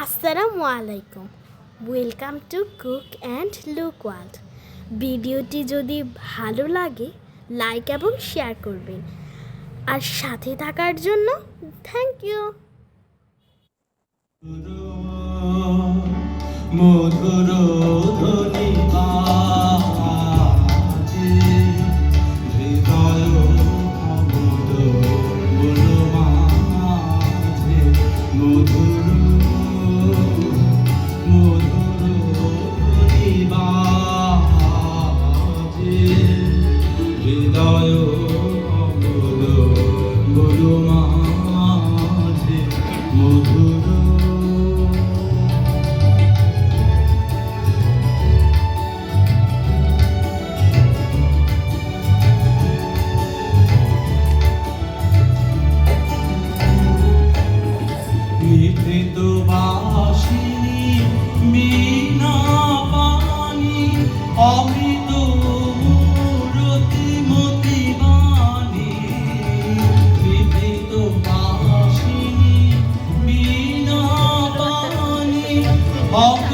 আসসালামু আলাইকুম। Welcome to cook and look world ভিডিওটি যদি ভালো লাগে লাইক এবং শেয়ার করবেন। আর সাথে থাকার জন্য থ্যাংক ইউ মধুর মাঝে মধুর 好。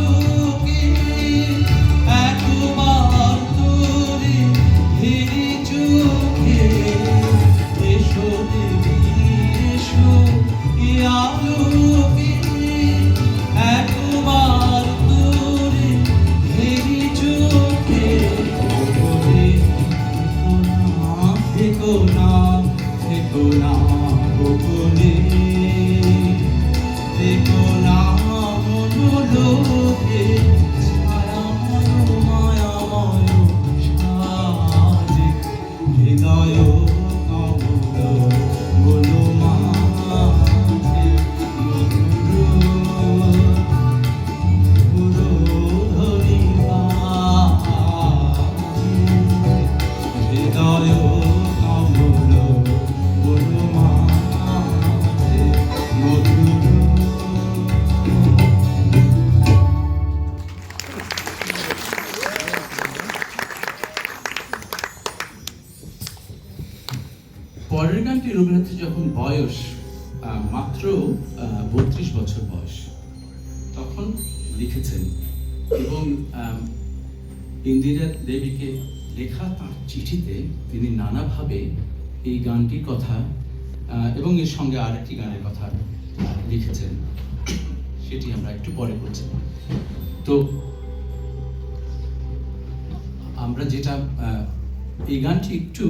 আলোকে একবার পরের গানটি রবীন্দ্রনাথের যখন বয়স মাত্র বত্রিশ বছর বয়স, তখন লিখেছেন এবং ইন্দিরা দেবীকে লেখা তাঁর চিঠিতে তিনি নানাভাবে এই গানটির কথা এবং এর সঙ্গে আরেকটি গানের কথা লিখেছেন। সেটি আমরা একটু পরে করছি তো, আমরা যেটা এই গানটি একটু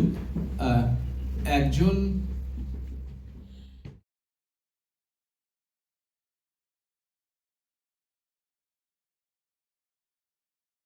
একজন